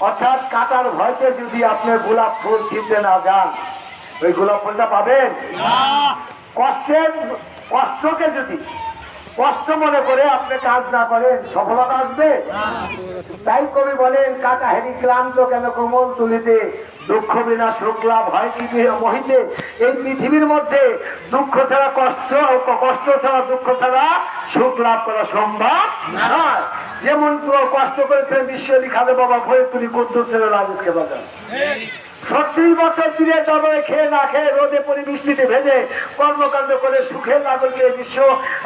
অর্থাৎ কাটার ভয়তে যদি আপনি গোলাপ ফুল ছিনতে না যান ওই গোলাপ ফুলটা পাবেন? কষ্টের কষ্টকে যদি কষ্ট মনে করে আপনি কাজ না করেন, সফলতা আসবে। তাই কবি বলেন, কাকা হেরি ক্লান্ত কেন কোমল তুলিতে? দুঃখ বিনা সুখ লাভ হয় কি মহিতে? এই পৃথিবীর মধ্যে দুঃখ ছাড়া কষ্ট কষ্ট ছাড়া দুঃখ ছাড়া সুখ লাভ করা সম্ভব যেমন কষ্ট করেছে বিশ্বলি খালে বাবা ভয়ে তুমি কুদ্দুস ছেলে, রাজেশকে বাজার ছত্রিশ বছর ফিরে যাবে খেয়ে না খেয়ে রোদে পরি বৃষ্টিতে ভেজে কর্মকাণ্ড করে সুখের নাগরিকের বিশ্ব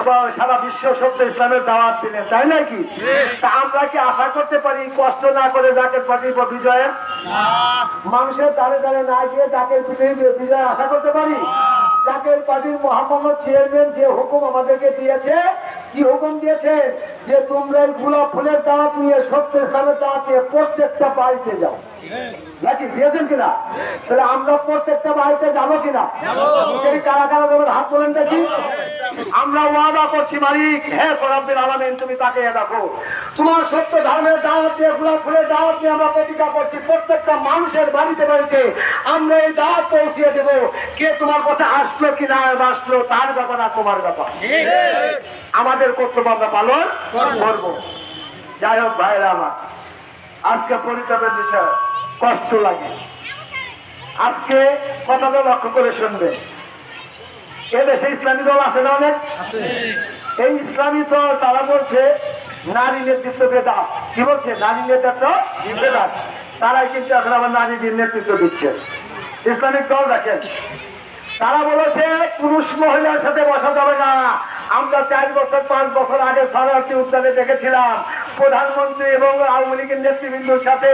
বা সারা বিশ্ব সত্য ইসলামের দাওয়াত দিলেন তাই নাকি? তা আমরা কি আশা করতে পারি কষ্ট না করে জাকের পার্টির বা বিজয়ের? মানুষের দাঁড়ে দাঁড়ে না গিয়ে জাকের বিজয় আশা করতে পারি? জাকের পার্টির মহামান্য চেয়ারম্যান যে হুকুম আমাদেরকে দিয়েছে, কি হুকুম দিয়েছে? যে তোমরা এই গোলাপ ফুলের দাঁত নিয়ে সত্য ইসলামের দাঁত নিয়ে প্রত্যেকটা বাড়িতে যাও। নাকি দিয়েছেন কিনা? তাহলে আমরা প্রত্যেকটা বাড়িতে যাব কিনা? কারা কারা যাবেন হাত তোলেন দেখি। আমরা ওয়াদা করছি, মালিক হ্যাঁ ফরাব্বির আলামিন, তুমি তাকে দেখো। তোমার সত্য ধর্মের দাওয়াত দিয়ে, গোলাপ ফুলের দাওয়াত দিয়ে আমরা প্রতিজ্ঞা করছি, প্রত্যেকটা মানুষের বাড়িতে বাড়িতে আমরা এই দাওয়াত পৌঁছিয়ে দেবো। কে তোমার কথা আসলো কি না আসলো তার ব্যাপার আর তোমার ব্যাপার। আমাদের কর্তব্য আমরা পালন করব। যাই হোক ভাইরা আমার আজকে পরিতাপের বিষয় কষ্ট লাগে। আজকে কথাটা লক্ষ্য করে শুনবেন। এ দেশে ইসলামী দল আছে না অনেক? এই ইসলামী দল তারা বলছে নারী নেতৃত্ব বেদাত কি বলছে? নারী নেতৃত্ব বেদাত তারাই কিন্তু এখন আবার নারীদের নেতৃত্ব দিচ্ছে। ইসলামিক দল দেখেন তারা বলেছে, পুরুষ মহিলার সাথে বসা যাবে না। আমরা চার বছর, পাঁচ বছর আগে শরণার্থী উদ্যানে দেখেছিলাম, প্রধানমন্ত্রী এবং আওয়ামী লীগের নেতৃবৃন্দর সাথে